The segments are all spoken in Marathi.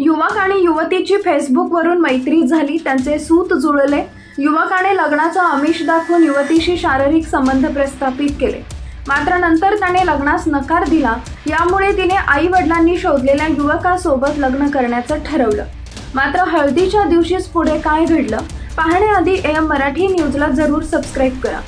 युवक आणि युवतीची फेसबुकवरून मैत्री झाली त्यांचे सूत जुळले. युवकाने लग्नाचा आमिष दाखवून युवतीशी शारीरिक संबंध प्रस्थापित केले. मात्र नंतर त्याने लग्नास नकार दिला. यामुळे तिने आई वडिलांनी शोधलेल्या युवकासोबत लग्न करण्याचं ठरवलं. मात्र हळदीच्या दिवशीच पुढे काय घडलं? पाहण्याआधी एम मराठी न्यूजला जरूर सबस्क्राईब करा.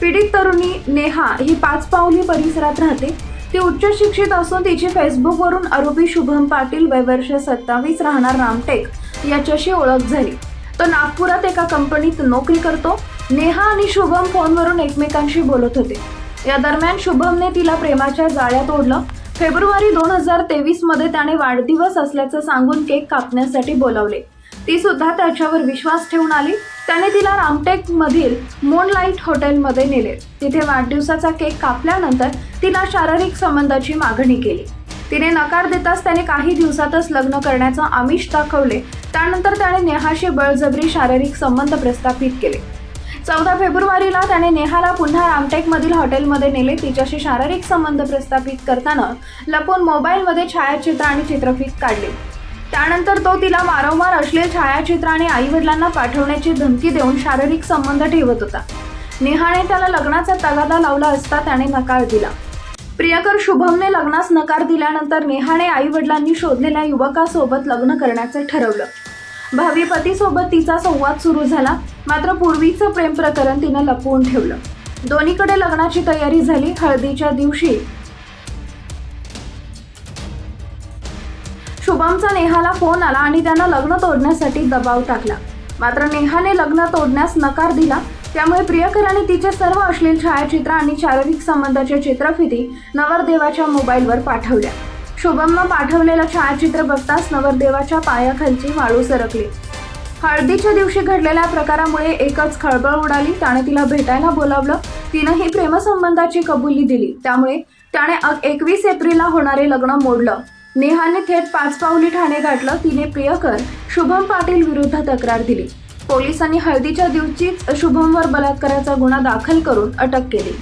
पीडित तरुणी नेहा ही पाच पावली परिसरात राहते. ती उच्च शिक्षित असून तिची फेसबुकवरून आरोपी शुभम पाटील वय वर्ष सत्तावीस राहणार रामटेक याच्याशी ओळख झाली. तो नागपुरात एका कंपनीत नोकरी करतो. नेहा आणि शुभम फोनवरून एकमेकांशी बोलत होते. या दरम्यान शुभमने तिला प्रेमाच्या जाळ्यात ओढलं. फेब्रुवारी दोन हजार तेवीसमध्ये त्याने वाढदिवस असल्याचं सांगून केक कापण्यासाठी बोलावले. ती सुद्धा त्याच्यावर विश्वास ठेवून आली. त्याने तिला रामटेक मधील मूनलाईट हॉटेलमध्ये नेले. तिथे वाढदिवसाचा केक कापल्यानंतर तिला शारीरिक संबंधाची मागणी केली. तिने नकार देताच त्याने काही दिवसातच लग्न करण्याचं आमिष दाखवले. त्यानंतर त्याने नेहाशी बळजबरी शारीरिक संबंध प्रस्थापित केले. चौदा फेब्रुवारीला त्याने नेहाला पुन्हा रामटेकमधील हॉटेलमध्ये नेले. तिच्याशी शारीरिक संबंध प्रस्थापित करताना लपून मोबाईलमध्ये छायाचित्र आणि चित्रफित काढले. त्यानंतर तो तिला वारंवार अश्लील छायाचित्र आणि आईवडिलांना पाठवण्याची धमकी देऊन शारीरिक संबंध ठेवत होता. नेहाने त्याला लग्नाचा तगादा लावला असता त्याने नकार दिला. प्रियकर शुभमने लग्नास नकार दिल्यानंतर नेहाने आई वडिलांनी शोधलेल्या युवकासोबत लग्न करण्याचे ठरवलं. भावी पतीसोबत तिचा संवाद सुरू झाला मात्र पूर्वीचं प्रेम प्रकरण तिनं लपवून ठेवलं. दोन्हीकडे लग्नाची तयारी झाली हळदीच्या दिवशी शुभमचा नेहाला फोन आला आणि त्यानं लग्न तोडण्यासाठी दबाव टाकला. मात्र नेहाने लग्न तोडण्यास नकार दिला. त्यामुळे प्रियकराने तिचे सर्व अश्लील छायाचित्र आणि शारीरिक संबंधाच्या चित्रफिती नवरदेवाच्या मोबाईलवर पाठवल्या. शुभमनं पाठवलेलं छायाचित्र बघताच नवरदेवाच्या पायाखालची वाळू सरकली. हळदीच्या दिवशी घडलेल्या प्रकारामुळे एकच खळबळ उडाली. त्याने तिला भेटायला बोलावलं. तिनं ही प्रेमसंबंधाची कबुली दिली. त्यामुळे त्याने एकवीस एप्रिलला होणारे लग्न मोडलं. नेहाने थेट पाच पावली ठाणे गाठलं. तिने प्रियकर शुभम पाटील विरुद्ध तक्रार दिली. पोलिसांनी हळदीच्या दिवशीच शुभमवर बलात्काराचा गुन्हा दाखल करून अटक केली.